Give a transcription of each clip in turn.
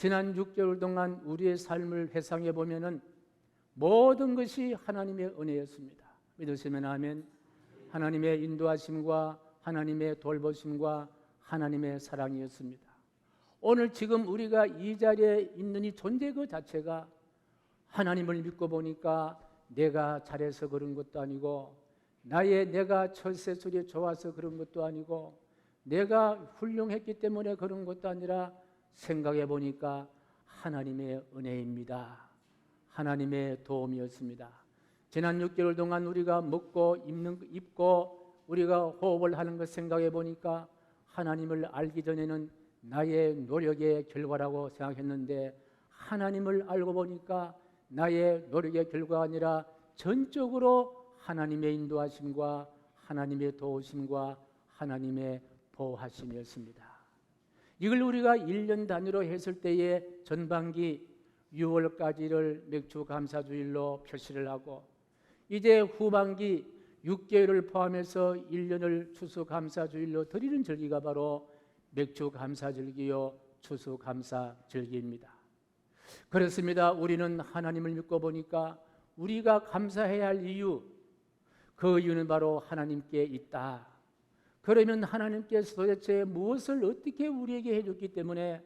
지난 6개월 동안 우리의 삶을 회상해 보면은 모든 것이 하나님의 은혜였습니다. 믿으시면 아멘. 하나님의 인도하심과 하나님의 돌보심과 하나님의 사랑이었습니다. 오늘 지금 우리가 이 자리에 있는 이 존재 그 자체가 하나님을 믿고 보니까 내가 잘해서 그런 것도 아니고 나의 내가 철새술이 좋아서 그런 것도 아니고 내가 훌륭했기 때문에 그런 것도 아니라 생각해 보니까 하나님의 은혜입니다. 하나님의 도움이었습니다. 지난 6개월 동안 우리가 먹고 입는 입고 우리가 호흡을 하는 것 생각해 보니까 하나님을 알기 전에는 나의 노력의 결과라고 생각했는데 하나님을 알고 보니까 나의 노력의 결과가 아니라 전적으로 하나님의 인도하심과 하나님의 도우심과 하나님의 보호하심이었습니다. 이걸 우리가 1년 단위로 했을 때에 전반기 6월까지를 맥주 감사주일로 표시를 하고 이제 후반기 6개월을 포함해서 1년을 추수 감사주일로 드리는 절기가 바로 맥주 감사절기요 추수 감사절기입니다. 그렇습니다. 우리는 하나님을 믿고 보니까 우리가 감사해야 할 이유 그 이유는 바로 하나님께 있다. 그러면 하나님께서 도대체 무엇을 어떻게 우리에게 해줬기 때문에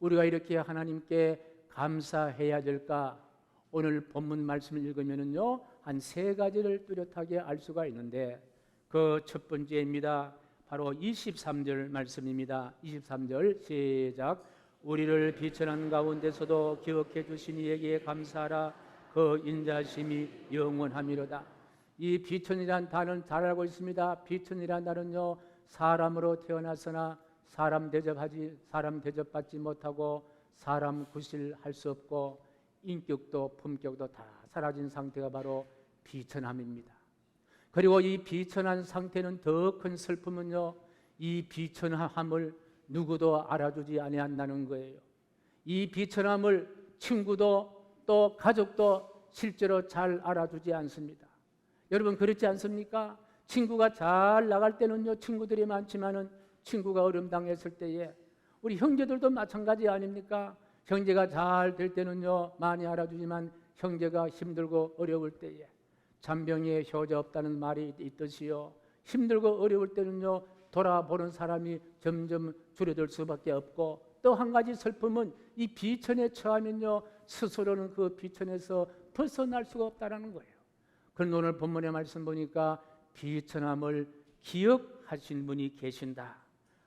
우리가 이렇게 하나님께 감사해야 될까? 오늘 본문 말씀을 읽으면은요 한 세 가지를 뚜렷하게 알 수가 있는데 그 첫 번째입니다. 바로 23절 말씀입니다. 23절 시작. 우리를 비천한 가운데서도 기억해 주신 이에게 감사하라. 그 인자심이 영원함이로다. 이 비천이란 단어는 잘 알고 있습니다. 비천이란 단어는요 사람으로 태어났으나 사람 대접하지 사람 대접받지 못하고 사람 구실할 수 없고 인격도 품격도 다 사라진 상태가 바로 비천함입니다. 그리고 이 비천한 상태는 더 큰 슬픔은요 이 비천함을 누구도 알아주지 아니한다는 거예요. 이 비천함을 친구도 또 가족도 실제로 잘 알아주지 않습니다. 여러분 그렇지 않습니까? 친구가 잘 나갈 때는요 친구들이 많지만은 친구가 어려움 당했을 때에 우리 형제들도 마찬가지 아닙니까? 형제가 잘 될 때는요 많이 알아주지만 형제가 힘들고 어려울 때에 잔병에 효자 없다는 말이 있듯이요 힘들고 어려울 때는요 돌아보는 사람이 점점 줄어들 수밖에 없고 또 한 가지 슬픔은 이 비천에 처하면요 스스로는 그 비천에서 벗어날 수가 없다라는 거예요. 그런 오늘 본문의 말씀 보니까 비천함을 기억하신 분이 계신다.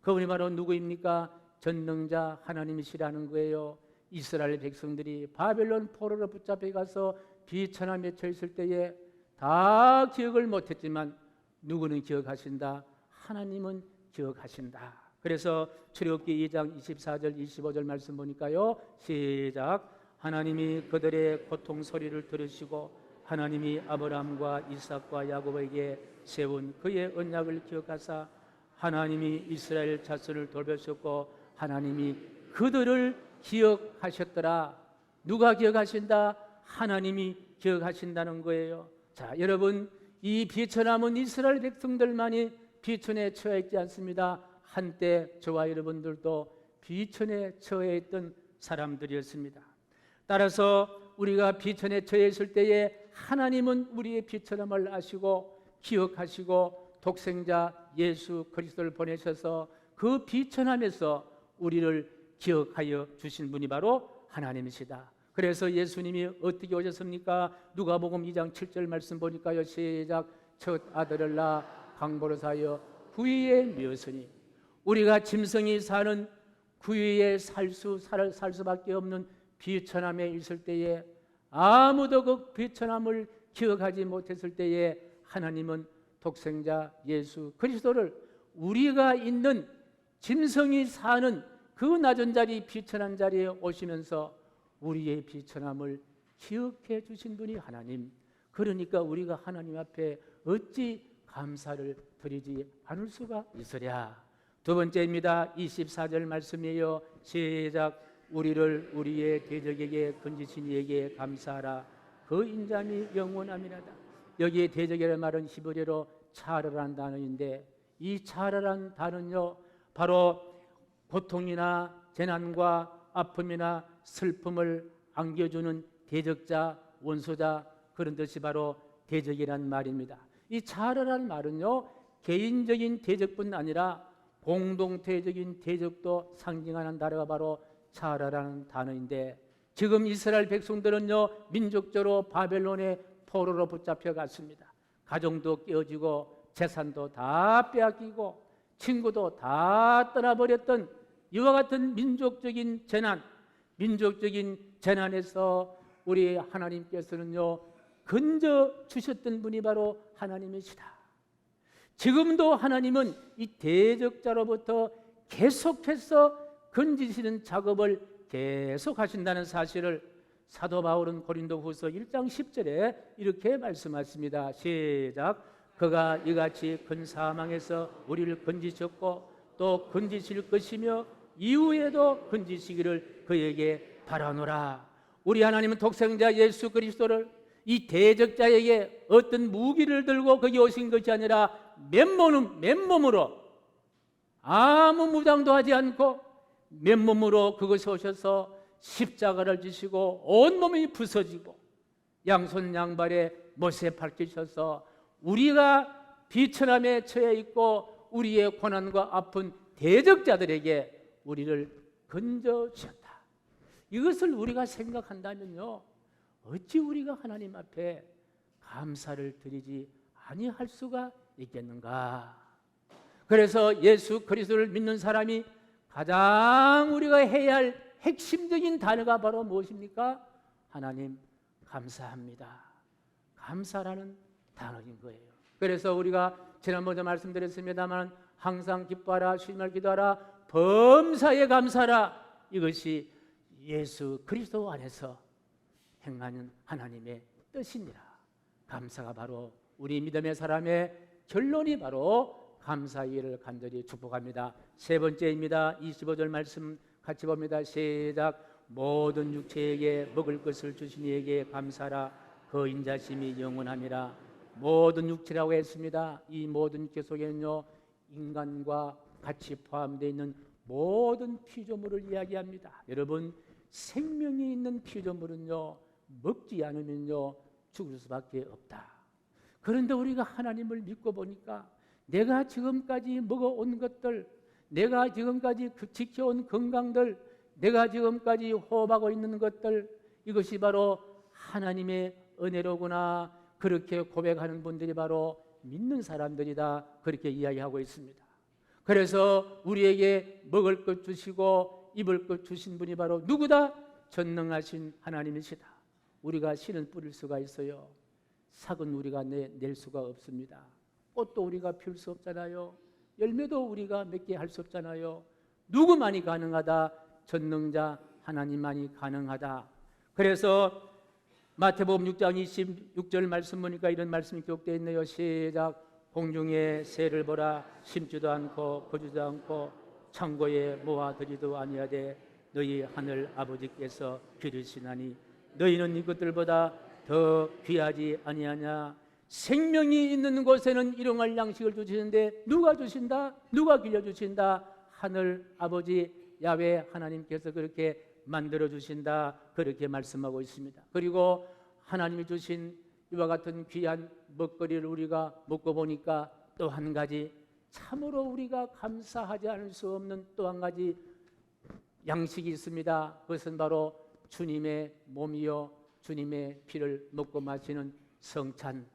그분이 바로 누구입니까? 전능자 하나님이시라는 거예요. 이스라엘 백성들이 바벨론 포로로 붙잡혀 가서 비천함에 처했을 때에 다 기억을 못했지만 누구는 기억하신다. 하나님은 기억하신다. 그래서 출애굽기 2장 24절 25절 말씀 보니까요. 시작. 하나님이 그들의 고통 소리를 들으시고 하나님이 아브라함과 이삭과 야곱에게 세운 그의 언약을 기억하사 하나님이 이스라엘 자손을 돌보셨고 하나님이 그들을 기억하셨더라. 누가 기억하신다? 하나님이 기억하신다는 거예요. 자, 여러분, 이 비천함은 이스라엘 백성들만이 비천에 처해 있지 않습니다. 한때 저와 여러분들도 비천에 처해 있던 사람들이었습니다. 따라서 우리가 비천에 처해 있을 때에 하나님은 우리의 비천함을 아시고 기억하시고 독생자 예수 그리스도를 보내셔서 그 비천함에서 우리를 기억하여 주신 분이 바로 하나님이시다. 그래서 예수님이 어떻게 오셨습니까? 누가복음 2장 7절 말씀 보니까요. 시작 첫 아들을 낳아 강보로 사여 구위에 미었으니 우리가 짐승이 사는 살수 살, 살 수밖에 없는 비천함에 있을 때에 아무도 그 비천함을 기억하지 못했을 때에 하나님은 독생자 예수 그리스도를 우리가 있는 짐승이 사는 그 낮은 자리 비천한 자리에 오시면서 우리의 비천함을 기억해 주신 분이 하나님. 그러니까 우리가 하나님 앞에 어찌 감사를 드리지 않을 수가 있으랴. 두 번째입니다. 24절 말씀이에요. 시작. 우리를 우리의 대적에게 건지신 이에게 감사하라. 그 인자미 영원함이라다. 여기에 대적이라는 말은 히브리어로 차르란 단어인데 이 차르란 단어는요. 바로 고통이나 재난과 아픔이나 슬픔을 안겨주는 대적자, 원소자 그런 뜻이 바로 대적이란 말입니다. 이 자라라는 말은요 개인적인 대적뿐 아니라 공동체적인 대적도 상징하는 단어가 바로 자라라는 단어인데 지금 이스라엘 백성들은요 민족적으로 바벨론의 포로로 붙잡혀 갔습니다. 가정도 깨어지고 재산도 다 빼앗기고 친구도 다 떠나버렸던 이와 같은 민족적인 재난, 민족적인 재난에서 우리 하나님께서는요 건져 주셨던 분이 바로 하나님이시다. 지금도 하나님은 이 대적자로부터 계속해서 건지시는 작업을 계속 하신다는 사실을 사도 바울은 고린도후서 1장 10절에 이렇게 말씀하십니다. 시작. 그가 이같이 큰 사망에서 우리를 건지셨고 또 건지실 것이며 이후에도 건지시기를 그에게 바라노라. 우리 하나님은 독생자 예수 그리스도를 이 대적자에게 어떤 무기를 들고 거기 오신 것이 아니라 맨몸, 맨몸으로 아무 무장도 하지 않고 맨몸으로 그것이 오셔서 십자가를 지시고 온몸이 부서지고 양손 양발에 못에 밝히셔서 우리가 비천함에 처해 있고 우리의 고난과 아픈 대적자들에게 우리를 건져 주셨다. 이것을 우리가 생각한다면요. 어찌 우리가 하나님 앞에 감사를 드리지 아니할 수가 있겠는가? 그래서 예수 그리스도를 믿는 사람이 가장 우리가 해야 할 핵심적인 단어가 바로 무엇입니까? 하나님 감사합니다. 감사라는 단어인 거예요. 그래서 우리가 지난번에 말씀드렸습니다만 항상 기뻐하라 주님을 기도하라 범사에 감사라 이것이 예수 그리스도 안에서 행하는 하나님의 뜻이니라. 감사가 바로 우리 믿음의 사람의 결론이 바로 감사의 를 간절히 축복합니다. 세 번째입니다. 25절 말씀 같이 봅니다. 시작. 모든 육체에게 먹을 것을 주신 이에게 감사라. 그 인자심이 영원함이라. 모든 육체라고 했습니다. 이 모든 육체 속에는요 인간과 같이 포함되어 있는 모든 피조물을 이야기합니다. 여러분 생명이 있는 피조물은요 먹지 않으면요 죽을 수밖에 없다. 그런데 우리가 하나님을 믿고 보니까 내가 지금까지 먹어온 것들, 내가 지금까지 그 지켜온 건강들, 내가 지금까지 호흡하고 있는 것들 이것이 바로 하나님의 은혜로구나 그렇게 고백하는 분들이 바로 믿는 사람들이다 그렇게 이야기하고 있습니다. 그래서 우리에게 먹을 것 주시고 입을 것 주신 분이 바로 누구다? 전능하신 하나님이시다. 우리가 씨는 뿌릴 수가 있어요. 삭은 우리가 내, 낼 수가 없습니다. 꽃도 우리가 피울 수 없잖아요. 열매도 우리가 맺게 할 수 없잖아요. 누구만이 가능하다? 전능자 하나님만이 가능하다. 그래서 마태복음 6장 26절 말씀 보니까 이런 말씀이 기록되어 있네요. 시작. 공중에 새를 보라 심지도 않고 거주도 않고 창고에 모아들이도 아니하되 너희 하늘 아버지께서 기르시나니 너희는 이것들보다 더 귀하지 아니하냐 생명이 있는 곳에는 일용할 양식을 주시는데 누가 주신다? 누가 길려 주신다? 하늘 아버지 야외 하나님께서 그렇게 만들어 주신다. 그렇게 말씀하고 있습니다. 그리고 하나님이 주신 이와 같은 귀한 먹거리를 우리가 먹고 보니까 또 한 가지 참으로 우리가 감사하지 않을 수 없는 또 한 가지 양식이 있습니다. 그것은 바로 주님의 몸이요 주님의 피를 먹고 마시는 성찬.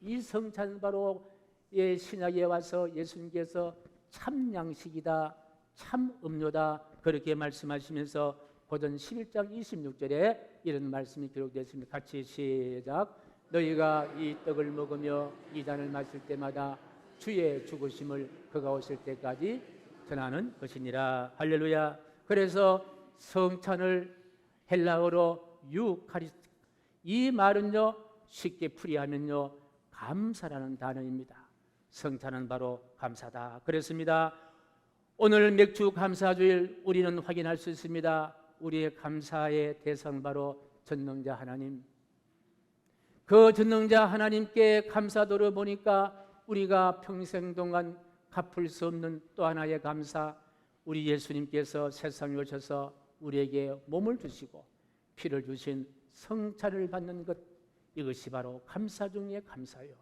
이 성찬 바로 예, 신약에 와서 예수님께서 참 양식이다, 참 음료다 그렇게 말씀하시면서 고전 11장 26절에 이런 말씀이 기록되어 있습니다. 같이 시작. 너희가 이 떡을 먹으며 이 잔을 마실 때마다 주의 죽으심을 그가 오실 때까지 전하는 것이니라. 할렐루야. 그래서 성찬을 헬라어로 유카리스트 이 말은요 쉽게 풀이하면요 감사라는 단어입니다. 성찬은 바로 감사다. 그렇습니다. 오늘 맥주 감사주일 우리는 확인할 수 있습니다. 우리의 감사의 대상 바로 전능자 하나님. 그 전능자 하나님께 감사도를 보니까 우리가 평생 동안 갚을 수 없는 또 하나의 감사, 우리 예수님께서 세상에 오셔서 우리에게 몸을 주시고 피를 주신 성찬을 받는 것 이것이 바로 감사 중의 감사요.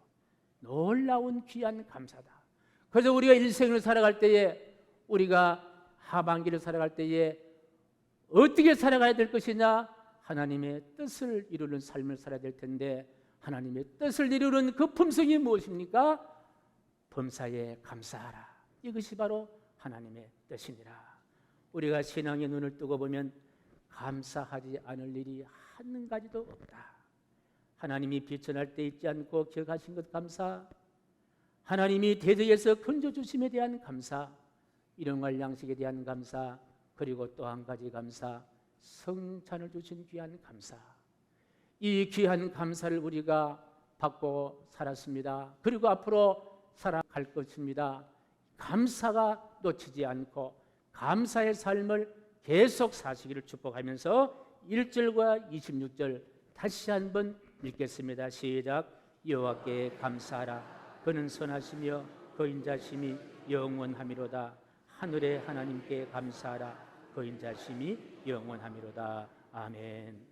놀라운 귀한 감사다. 그래서 우리가 일생을 살아갈 때에 우리가 하반기를 살아갈 때에 어떻게 살아가야 될 것이냐? 하나님의 뜻을 이루는 삶을 살아야 될 텐데 하나님의 뜻을 이루는 그 품성이 무엇입니까? 범사에 감사하라. 이것이 바로 하나님의 뜻이니라. 우리가 신앙의 눈을 뜨고 보면 감사하지 않을 일이 한 가지도 없다. 하나님이 비천할 때 잊지 않고 기억하신 것 감사. 하나님이 대적에서 건져 주심에 대한 감사. 일용할 양식에 대한 감사. 그리고 또 한 가지 감사. 성찬을 주신 귀한 감사. 이 귀한 감사를 우리가 받고 살았습니다. 그리고 앞으로 살아갈 것입니다. 감사가 놓치지 않고 감사의 삶을 계속 사시기를 축복하면서 1절과 26절 다시 한번 읽겠습니다. 시작. 여호와께 감사하라. 그는 선하시며 그 인자심이 영원하미로다. 하늘의 하나님께 감사하라. 그 인자심이 영원하미로다. 아멘.